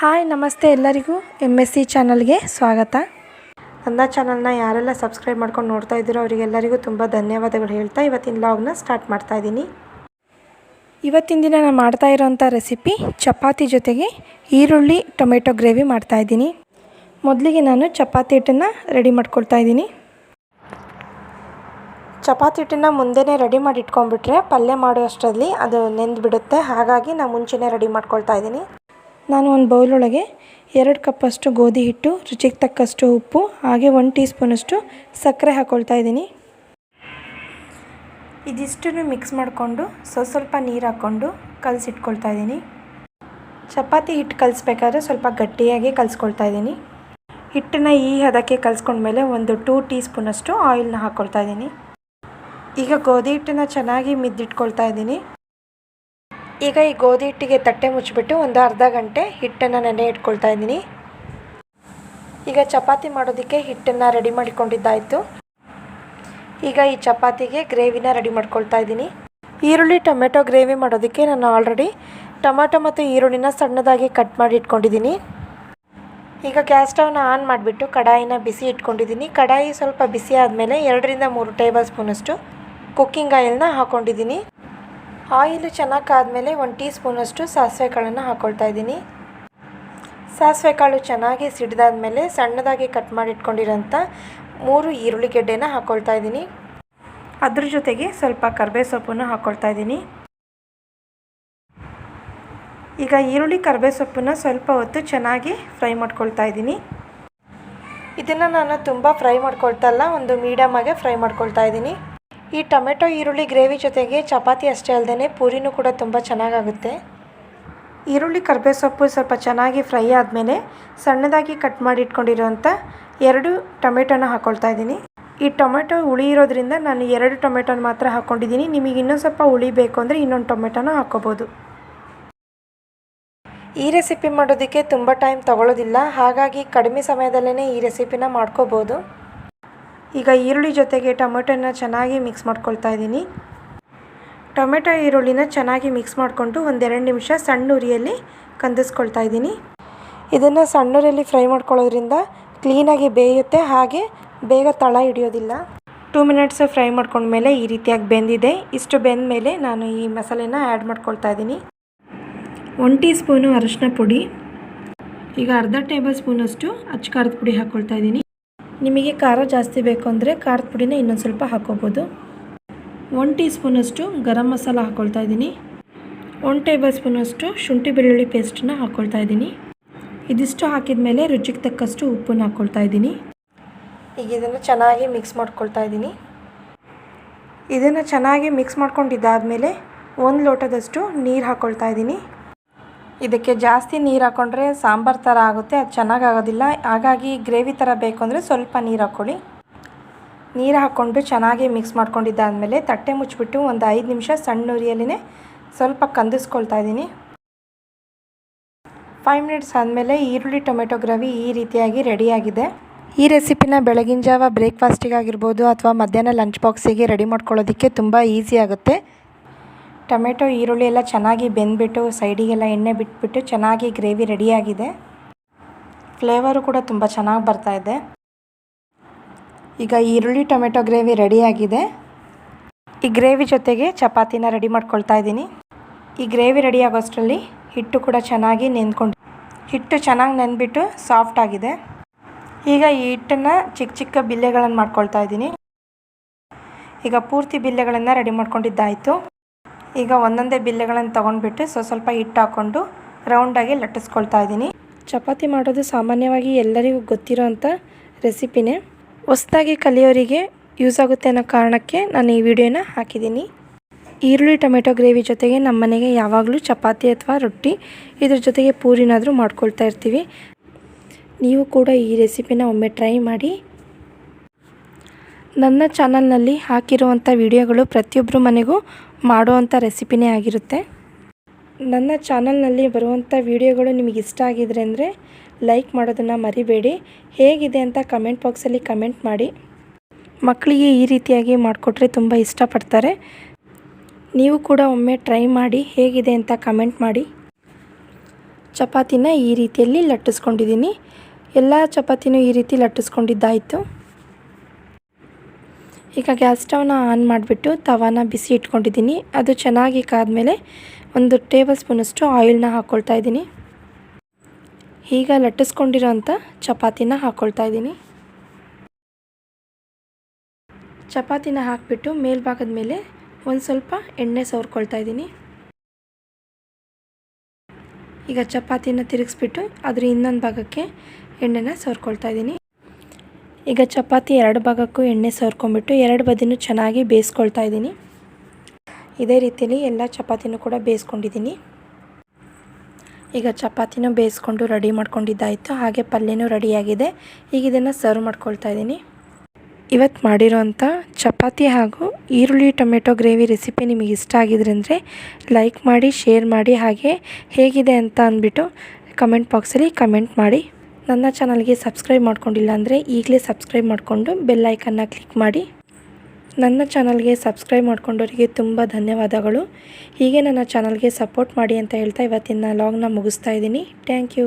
Hi ನಮಸ್ತೆ ಎಲ್ಲರಿಗೂ M S C ಚಾನಲ್ಗೆ ಸ್ವಾಗತ. ನನ್ನ ಚಾನಲ್ನ ಯಾರೆಲ್ಲ ಸಬ್ಸ್ಕ್ರೈಬ್ ಮಾಡ್ಕೊಂಡು ನೋಡ್ತಾ ಇದ್ದೀರೋ ಅವರಿಗೆಲ್ಲರಿಗೂ ತುಂಬ ಧನ್ಯವಾದಗಳು ಹೇಳ್ತಾ ಇವತ್ತಿನ ಲಾಗ್ನ ಸ್ಟಾರ್ಟ್ ಮಾಡ್ತಾ ಇದ್ದೀನಿ. ಇವತ್ತಿನ ದಿನ ನಾನು ಮಾಡ್ತಾ ಇರೋವಂಥ ರೆಸಿಪಿ ಚಪಾತಿ ಜೊತೆಗೆ ಈರುಳ್ಳಿ ಟೊಮೆಟೊ ಗ್ರೇವಿ ಮಾಡ್ತಾ ಇದ್ದೀನಿ. ಮೊದಲಿಗೆ ನಾನು ಚಪಾತಿ ಹಿಟ್ಟನ್ನು ರೆಡಿ ಮಾಡ್ಕೊಳ್ತಾ ಇದ್ದೀನಿ. ಚಪಾತಿ ಹಿಟ್ಟನ್ನು ಮುಂದೆನೇ ರೆಡಿ ಮಾಡಿ ಇಟ್ಕೊಂಡ್ಬಿಟ್ರೆ ಪಲ್ಯ ಮಾಡೋ ಅಷ್ಟರಲ್ಲಿ ಅದು ನೆಂದು ಬಿಡುತ್ತೆ ಹಾಗಾಗಿ ನಾನು ಮುಂಚೆನೇ ರೆಡಿ ಮಾಡ್ಕೊಳ್ತಾ ಇದ್ದೀನಿ. ನಾನು ಒಂದು ಬೌಲೊಳಗೆ ಎರಡು ಕಪ್ಪಷ್ಟು ಗೋಧಿ ಹಿಟ್ಟು, ರುಚಿಗೆ ತಕ್ಕಷ್ಟು ಉಪ್ಪು, ಹಾಗೆ ಒಂದು ಟೀ ಸ್ಪೂನಷ್ಟು ಸಕ್ಕರೆ ಹಾಕ್ಕೊಳ್ತಾ ಇದ್ದೀನಿ. ಇದಿಷ್ಟನ್ನು ಮಿಕ್ಸ್ ಮಾಡಿಕೊಂಡು ಸ್ವಲ್ಪ ಸ್ವಲ್ಪ ನೀರು ಹಾಕ್ಕೊಂಡು ಕಲಸಿಟ್ಕೊಳ್ತಾ ಇದ್ದೀನಿ. ಚಪಾತಿ ಹಿಟ್ಟು ಕಲಿಸ್ಬೇಕಾದ್ರೆ ಸ್ವಲ್ಪ ಗಟ್ಟಿಯಾಗಿ ಕಲಿಸ್ಕೊಳ್ತಾ ಇದ್ದೀನಿ. ಹಿಟ್ಟನ್ನು ಈ ಹದಕ್ಕೆ ಕಲಿಸ್ಕೊಂಡ್ಮೇಲೆ ಒಂದು ಟೂ ಟೀ ಸ್ಪೂನಷ್ಟು ಆಯಿಲ್ನ ಹಾಕ್ಕೊಳ್ತಾ ಇದ್ದೀನಿ. ಈಗ ಗೋಧಿ ಹಿಟ್ಟನ್ನು ಚೆನ್ನಾಗಿ ಮಿದ್ದಿಟ್ಕೊಳ್ತಾ ಇದ್ದೀನಿ. ಈಗ ಈ ಗೋಧಿ ಹಿಟ್ಟಿಗೆ ತಟ್ಟೆ ಮುಚ್ಚಿಬಿಟ್ಟು ಒಂದು ಅರ್ಧ ಗಂಟೆ ಹಿಟ್ಟನ್ನು ನೆನೆ ಇಟ್ಕೊಳ್ತಾ ಇದ್ದೀನಿ. ಈಗ ಚಪಾತಿ ಮಾಡೋದಕ್ಕೆ ಹಿಟ್ಟನ್ನು ರೆಡಿ ಮಾಡಿಕೊಂಡಿದ್ದಾಯಿತು. ಈಗ ಈ ಚಪಾತಿಗೆ ಗ್ರೇವಿನ ರೆಡಿ ಮಾಡ್ಕೊಳ್ತಾ ಇದ್ದೀನಿ. ಈರುಳ್ಳಿ, ಟೊಮೆಟೊ ಗ್ರೇವಿ ಮಾಡೋದಕ್ಕೆ ನಾನು ಆಲ್ರೆಡಿ ಟೊಮೆಟೊ ಮತ್ತು ಈರುಳ್ಳಿನ ಸಣ್ಣದಾಗಿ ಕಟ್ ಮಾಡಿ ಇಟ್ಕೊಂಡಿದ್ದೀನಿ. ಈಗ ಗ್ಯಾಸ್ ಸ್ಟವ್ನ ಆನ್ ಮಾಡಿಬಿಟ್ಟು ಕಡಾಯಿನ ಬಿಸಿ ಇಟ್ಕೊಂಡಿದ್ದೀನಿ. ಕಡಾಯಿ ಸ್ವಲ್ಪ ಬಿಸಿ ಆದಮೇಲೆ ಎರಡರಿಂದ ಮೂರು ಟೇಬಲ್ ಸ್ಪೂನಷ್ಟು ಕುಕ್ಕಿಂಗ್ ಆಯಿಲ್ನ ಹಾಕ್ಕೊಂಡಿದ್ದೀನಿ ಆಯಿಲು ಚೆನ್ನಾಗಿ ಕಾದಮೇಲೆ ಒಂದು ಟೀ ಸ್ಪೂನಷ್ಟು ಸಾಸಿವೆ ಕಾಳನ್ನು ಹಾಕ್ಕೊಳ್ತಾ ಇದ್ದೀನಿ. ಸಾಸಿವೆ ಕಾಳು ಚೆನ್ನಾಗಿ ಸಿಡಿದಾದ್ಮೇಲೆ ಸಣ್ಣದಾಗಿ ಕಟ್ ಮಾಡಿಟ್ಕೊಂಡಿರೋಂಥ ಮೂರು ಈರುಳ್ಳಿ ಗೆಡ್ಡೆನ ಹಾಕ್ಕೊಳ್ತಾ ಇದ್ದೀನಿ. ಅದ್ರ ಜೊತೆಗೆ ಸ್ವಲ್ಪ ಕರ್ಬೇ ಸೊಪ್ಪನ್ನು ಹಾಕ್ಕೊಳ್ತಾ ಇದ್ದೀನಿ. ಈಗ ಈರುಳ್ಳಿ ಕರ್ಬೇ ಸೊಪ್ಪನ್ನು ಸ್ವಲ್ಪ ಹೊತ್ತು ಚೆನ್ನಾಗಿ ಫ್ರೈ ಮಾಡ್ಕೊಳ್ತಾ ಇದ್ದೀನಿ. ಇದನ್ನು ನಾನು ತುಂಬ ಫ್ರೈ ಮಾಡ್ಕೊಳ್ತಾ ಇಲ್ಲ ಒಂದು ಮೀಡಿಯಮಾಗೆ ಫ್ರೈ ಮಾಡ್ಕೊಳ್ತಾ ಇದ್ದೀನಿ. ಈ ಟೊಮೆಟೊ, ಈರುಳ್ಳಿ, ಗ್ರೇವಿ ಜೊತೆಗೆ ಚಪಾತಿ ಅಷ್ಟೇ ಅಲ್ಲದೆ ಪೂರಿನೂ ಕೂಡ ತುಂಬ ಚೆನ್ನಾಗಾಗುತ್ತೆ. ಈರುಳ್ಳಿ ಕರ್ಬೇ ಸೊಪ್ಪು ಸ್ವಲ್ಪ ಚೆನ್ನಾಗಿ ಫ್ರೈ ಆದಮೇಲೆ ಸಣ್ಣದಾಗಿ ಕಟ್ ಮಾಡಿ ಇಟ್ಕೊಂಡಿರೋಂಥ ಎರಡು ಟೊಮೆಟೊನ ಹಾಕ್ಕೊಳ್ತಾ ಇದ್ದೀನಿ. ಈ ಟೊಮೆಟೊ ಹುಳಿ ಇರೋದ್ರಿಂದ ನಾನು ಎರಡು ಟೊಮೆಟೊನ ಮಾತ್ರ ಹಾಕ್ಕೊಂಡಿದ್ದೀನಿ ನಿಮಗೆ ಇನ್ನೊಂದು ಸ್ವಲ್ಪ ಹುಳಿ ಬೇಕು ಅಂದರೆ ಇನ್ನೊಂದು ಟೊಮೆಟೊನ ಹಾಕ್ಕೋಬೋದು ಈ ರೆಸಿಪಿ ಮಾಡೋದಕ್ಕೆ ತುಂಬ ಟೈಮ್ ತಗೊಳ್ಳೋದಿಲ್ಲ ಹಾಗಾಗಿ ಕಡಿಮೆ ಸಮಯದಲ್ಲೇ ಈ ರೆಸಿಪಿನ ಮಾಡ್ಕೋಬೋದು. ಈಗ ಈರುಳ್ಳಿ ಜೊತೆಗೆ ಟೊಮೆಟೊನ ಚೆನ್ನಾಗಿ ಮಿಕ್ಸ್ ಮಾಡ್ಕೊಳ್ತಾ ಇದ್ದೀನಿ. ಟೊಮೆಟೊ ಈರುಳ್ಳಿನ ಚೆನ್ನಾಗಿ ಮಿಕ್ಸ್ ಮಾಡಿಕೊಂಡು ಒಂದೆರಡು ನಿಮಿಷ ಸಣ್ಣ ಉರಿಯಲ್ಲಿ ಕಂದಿಸ್ಕೊಳ್ತಾ ಇದ್ದೀನಿ. ಇದನ್ನು ಸಣ್ಣ ಉರಿಯಲ್ಲಿ ಫ್ರೈ ಮಾಡ್ಕೊಳ್ಳೋದ್ರಿಂದ ಕ್ಲೀನಾಗಿ ಬೇಯುತ್ತೆ, ಹಾಗೆ ಬೇಗ ತಳ ಹಿಡಿಯೋದಿಲ್ಲ. ಟೂ ಮಿನಿಟ್ಸ್ ಫ್ರೈ ಮಾಡ್ಕೊಂಡ್ಮೇಲೆ ಈ ರೀತಿಯಾಗಿ ಬೆಂದಿದೆ. ಇಷ್ಟು ಬೆಂದ ಮೇಲೆ ನಾನು ಈ ಮಸಾಲೆನ ಆ್ಯಡ್ ಮಾಡ್ಕೊಳ್ತಾ ಇದ್ದೀನಿ. ಒನ್ ಟೀ ಸ್ಪೂನು ಅರಿಶಿನ ಪುಡಿ, ಈಗ ಅರ್ಧ ಟೇಬಲ್ ಸ್ಪೂನಷ್ಟು ಅಚ್ಚ ಖಾರದ ಪುಡಿ ಹಾಕ್ಕೊಳ್ತಾ ಇದ್ದೀನಿ. ನಿಮಗೆ ಖಾರ ಜಾಸ್ತಿ ಬೇಕು ಅಂದರೆ ಖಾರದ ಪುಡಿನ ಇನ್ನೊಂದು ಸ್ವಲ್ಪ ಹಾಕೋಬೋದು. ಒನ್ ಟೀ ಸ್ಪೂನಷ್ಟು ಗರಂ ಮಸಾಲ ಹಾಕ್ಕೊಳ್ತಾ ಇದ್ದೀನಿ. ಒನ್ ಟೇಬಲ್ ಸ್ಪೂನಷ್ಟು ಶುಂಠಿ ಬೆಳ್ಳುಳ್ಳಿ ಪೇಸ್ಟನ್ನ ಹಾಕ್ಕೊಳ್ತಾ ಇದ್ದೀನಿ. ಇದಿಷ್ಟು ಹಾಕಿದ ಮೇಲೆ ರುಚಿಗೆ ತಕ್ಕಷ್ಟು ಉಪ್ಪನ್ನು ಹಾಕ್ಕೊಳ್ತಾ ಇದ್ದೀನಿ. ಈಗ ಇದನ್ನು ಚೆನ್ನಾಗಿ ಮಿಕ್ಸ್ ಮಾಡ್ಕೊಳ್ತಾ ಇದ್ದೀನಿ. ಇದನ್ನು ಚೆನ್ನಾಗಿ ಮಿಕ್ಸ್ ಮಾಡ್ಕೊಂಡಿದ್ದಾದಮೇಲೆ ಒಂದು ಲೋಟದಷ್ಟು ನೀರು ಹಾಕ್ಕೊಳ್ತಾ ಇದ್ದೀನಿ. ಇದಕ್ಕೆ ಜಾಸ್ತಿ ನೀರು ಹಾಕ್ಕೊಂಡ್ರೆ ಸಾಂಬಾರು ಥರ ಆಗುತ್ತೆ, ಅದು ಚೆನ್ನಾಗಾಗೋದಿಲ್ಲ. ಹಾಗಾಗಿ ಗ್ರೇವಿ ಥರ ಬೇಕು ಅಂದರೆ ಸ್ವಲ್ಪ ನೀರು ಹಾಕ್ಕೊಳ್ಳಿ ನೀರು ಹಾಕ್ಕೊಂಡು ಚೆನ್ನಾಗಿ ಮಿಕ್ಸ್ ಮಾಡ್ಕೊಂಡಿದ್ದಾದಮೇಲೆ ತಟ್ಟೆ ಮುಚ್ಚಿಬಿಟ್ಟು ಒಂದು ಐದು ನಿಮಿಷ ಸಣ್ಣ ಉರಿಯಲ್ಲೇ ಸ್ವಲ್ಪ ಕಂದಿಸ್ಕೊಳ್ತಾ ಇದ್ದೀನಿ. ಫೈವ್ ಮಿನಿಟ್ಸ್ ಆದಮೇಲೆ ಈರುಳ್ಳಿ, ಟೊಮೆಟೊ ಗ್ರೇವಿ ಈ ರೀತಿಯಾಗಿ ರೆಡಿಯಾಗಿದೆ ಈ ರೆಸಿಪಿನ ಬೆಳಗಿನ ಜಾವ ಬ್ರೇಕ್ಫಾಸ್ಟಿಗಾಗಿರ್ಬೋದು ಅಥವಾ ಮಧ್ಯಾಹ್ನ ಲಂಚ್ ಬಾಕ್ಸಿಗೆ ರೆಡಿ ಮಾಡ್ಕೊಳ್ಳೋದಕ್ಕೆ ತುಂಬ ಈಸಿ ಆಗುತ್ತೆ. ಟೊಮೆಟೊ, ಈರುಳ್ಳಿ ಎಲ್ಲ ಚೆನ್ನಾಗಿ ಬೆಂದ್ಬಿಟ್ಟು ಸೈಡಿಗೆಲ್ಲ ಎಣ್ಣೆ ಬಿಟ್ಬಿಟ್ಟು ಚೆನ್ನಾಗಿ ಗ್ರೇವಿ ರೆಡಿಯಾಗಿದೆ. ಫ್ಲೇವರು ಕೂಡ ತುಂಬ ಚೆನ್ನಾಗಿ ಬರ್ತಾ ಇದೆ. ಈಗ ಈರುಳ್ಳಿ, ಟೊಮೆಟೊ ಗ್ರೇವಿ ರೆಡಿಯಾಗಿದೆ. ಈ ಗ್ರೇವಿ ಜೊತೆಗೆ ಚಪಾತಿನ ರೆಡಿ ಮಾಡ್ಕೊಳ್ತಾ ಇದ್ದೀನಿ. ಈ ಗ್ರೇವಿ ರೆಡಿ ಆಗೋಷ್ಟರಲ್ಲಿ ಹಿಟ್ಟು ಕೂಡ ಚೆನ್ನಾಗಿ ನೆಂದ್ಕೊಂಡು ಹಿಟ್ಟು ಚೆನ್ನಾಗಿ ನೆಂದ್ಬಿಟ್ಟು ಸಾಫ್ಟ್ ಆಗಿದೆ. ಈಗ ಈ ಹಿಟ್ಟನ್ನು ಚಿಕ್ಕ ಚಿಕ್ಕ ಬಿಲ್ಲೆಗಳನ್ನು ಮಾಡ್ಕೊಳ್ತಾ ಇದ್ದೀನಿ. ಈಗ ಪೂರ್ತಿ ಬಿಲ್ಲೆಗಳನ್ನು ರೆಡಿ ಮಾಡ್ಕೊಂಡಿದ್ದಾಯಿತು. ಈಗ ಒಂದೊಂದೇ ಬಿಲ್ಲೆಗಳನ್ನು ತೊಗೊಂಡ್ಬಿಟ್ಟು ಸೊ ಸ್ವಲ್ಪ ಹಿಟ್ಟು ಹಾಕ್ಕೊಂಡು ರೌಂಡಾಗಿ ಲಟ್ಟಿಸ್ಕೊಳ್ತಾ ಇದ್ದೀನಿ. ಚಪಾತಿ ಮಾಡೋದು ಸಾಮಾನ್ಯವಾಗಿ ಎಲ್ಲರಿಗೂ ಗೊತ್ತಿರೋ ಅಂಥ ರೆಸಿಪಿನೇ. ಹೊಸದಾಗಿ ಕಲಿಯೋರಿಗೆ ಯೂಸ್ ಆಗುತ್ತೆ ಅನ್ನೋ ಕಾರಣಕ್ಕೆ ನಾನು ಈ ವಿಡಿಯೋನ ಹಾಕಿದ್ದೀನಿ. ಈರುಳ್ಳಿ, ಟೊಮೆಟೊ, ಗ್ರೇವಿ ಜೊತೆಗೆ ನಮ್ಮ ಮನೆಗೆ ಯಾವಾಗಲೂ ಚಪಾತಿ ಅಥವಾ ರೊಟ್ಟಿ ಇದ್ರ ಜೊತೆಗೆ ಪೂರಿನಾದರೂ ಮಾಡ್ಕೊಳ್ತಾ ಇರ್ತೀವಿ. ನೀವು ಕೂಡ ಈ ರೆಸಿಪಿನ ಒಮ್ಮೆ ಟ್ರೈ ಮಾಡಿ ನನ್ನ ಚಾನಲ್ನಲ್ಲಿ ಹಾಕಿರುವಂಥ ವಿಡಿಯೋಗಳು ಪ್ರತಿಯೊಬ್ಬರ ಮನೆಗೂ ಮಾಡುವಂಥ ರೆಸಿಪಿನೇ ಆಗಿರುತ್ತೆ. ನನ್ನ ಚಾನಲ್ನಲ್ಲಿ ಬರುವಂಥ ವಿಡಿಯೋಗಳು ನಿಮಗೆ ಇಷ್ಟ ಆಗಿದ್ರೆ ಅಂದರೆ ಲೈಕ್ ಮಾಡೋದನ್ನು ಮರಿಬೇಡಿ. ಹೇಗಿದೆ ಅಂತ ಕಮೆಂಟ್ ಬಾಕ್ಸಲ್ಲಿ ಕಮೆಂಟ್ ಮಾಡಿ. ಮಕ್ಕಳಿಗೆ ಈ ರೀತಿಯಾಗಿ ಮಾಡಿಕೊಟ್ರೆ ತುಂಬ ಇಷ್ಟಪಡ್ತಾರೆ. ನೀವು ಕೂಡ ಒಮ್ಮೆ ಟ್ರೈ ಮಾಡಿ ಹೇಗಿದೆ ಅಂತ ಕಮೆಂಟ್ ಮಾಡಿ. ಚಪಾತಿನ ಈ ರೀತಿಯಲ್ಲಿ ಲಟ್ಟಿಸ್ಕೊಂಡಿದ್ದೀನಿ. ಎಲ್ಲ ಚಪಾತಿನೂ ಈ ರೀತಿ ಲಟ್ಟಿಸ್ಕೊಂಡಿದ್ದಾಯಿತು. ಈಗ ಗ್ಯಾಸ್ ಸ್ಟವ್ನ ಆನ್ ಮಾಡಿಬಿಟ್ಟು ತವಾನ ಬಿಸಿ ಇಟ್ಕೊಂಡಿದ್ದೀನಿ. ಅದು ಚೆನ್ನಾಗಿ ಕಾದಮೇಲೆ ಒಂದು ಟೇಬಲ್ ಸ್ಪೂನಷ್ಟು ಆಯಿಲ್ನ ಹಾಕ್ಕೊಳ್ತಾ ಇದ್ದೀನಿ. ಈಗ ಲಟ್ಟಿಸ್ಕೊಂಡಿರೋ ಅಂಥ ಚಪಾತಿನ ಹಾಕ್ಕೊಳ್ತಾ ಇದ್ದೀನಿ. ಚಪಾತಿನ ಹಾಕಿಬಿಟ್ಟು ಮೇಲ್ಭಾಗದ ಮೇಲೆ ಒಂದು ಸ್ವಲ್ಪ ಎಣ್ಣೆ ಸವರ್ಕೊಳ್ತಾ ಇದ್ದೀನಿ. ಈಗ ಚಪಾತಿನ ತಿರುಗಿಸ್ಬಿಟ್ಟು ಅದರ ಇನ್ನೊಂದು ಭಾಗಕ್ಕೆ ಎಣ್ಣೆನ ಸವರ್ಕೊಳ್ತಾ ಇದ್ದೀನಿ. ಈಗ ಚಪಾತಿ ಎರಡು ಭಾಗಕ್ಕೂ ಎಣ್ಣೆ ಸವರ್ಕೊಂಡ್ಬಿಟ್ಟು ಎರಡು ಬದಿನೂ ಚೆನ್ನಾಗಿ ಬೇಯಿಸ್ಕೊಳ್ತಾ ಇದ್ದೀನಿ. ಇದೇ ರೀತಿಯಲ್ಲಿ ಎಲ್ಲ ಚಪಾತಿನೂ ಕೂಡ ಬೇಯಿಸ್ಕೊಂಡಿದ್ದೀನಿ. ಈಗ ಚಪಾತಿನೂ ಬೇಯಿಸ್ಕೊಂಡು ರೆಡಿ ಮಾಡ್ಕೊಂಡಿದ್ದಾಯಿತು. ಹಾಗೆ ಪಲ್ಯನೂ ರೆಡಿಯಾಗಿದೆ. ಈಗ ಇದನ್ನು ಸರ್ವ್ ಮಾಡ್ಕೊಳ್ತಾ ಇದ್ದೀನಿ. ಇವತ್ತು ಮಾಡಿರೋಂಥ ಚಪಾತಿ ಹಾಗೂ ಈರುಳ್ಳಿ ಟೊಮೆಟೊ ಗ್ರೇವಿ ರೆಸಿಪಿ ನಿಮಗೆ ಇಷ್ಟ ಆಗಿದ್ರೆ ಅಂದರೆ ಲೈಕ್ ಮಾಡಿ, ಶೇರ್ ಮಾಡಿ, ಹಾಗೆ ಹೇಗಿದೆ ಅಂತ ಅಂದ್ಬಿಟ್ಟು ಕಮೆಂಟ್ ಬಾಕ್ಸಲ್ಲಿ ಕಮೆಂಟ್ ಮಾಡಿ. ನನ್ನ ಚಾನಲ್ಗೆ ಸಬ್ಸ್ಕ್ರೈಬ್ ಮಾಡ್ಕೊಂಡಿಲ್ಲ ಅಂದರೆ ಈಗಲೇ ಸಬ್ಸ್ಕ್ರೈಬ್ ಮಾಡಿಕೊಂಡು ಬೆಲ್ ಐಕನ್ನ ಕ್ಲಿಕ್ ಮಾಡಿ. ನನ್ನ ಚಾನಲ್ಗೆ ಸಬ್ಸ್ಕ್ರೈಬ್ ಮಾಡ್ಕೊಂಡವರಿಗೆ ತುಂಬ ಧನ್ಯವಾದಗಳು. ಹೀಗೆ ನನ್ನ ಚಾನಲ್ಗೆ ಸಪೋರ್ಟ್ ಮಾಡಿ ಅಂತ ಹೇಳ್ತಾ ಇವತ್ತಿನ ಲಾಗ್ನ ಮುಗಿಸ್ತಾ ಇದ್ದೀನಿ. Thank you.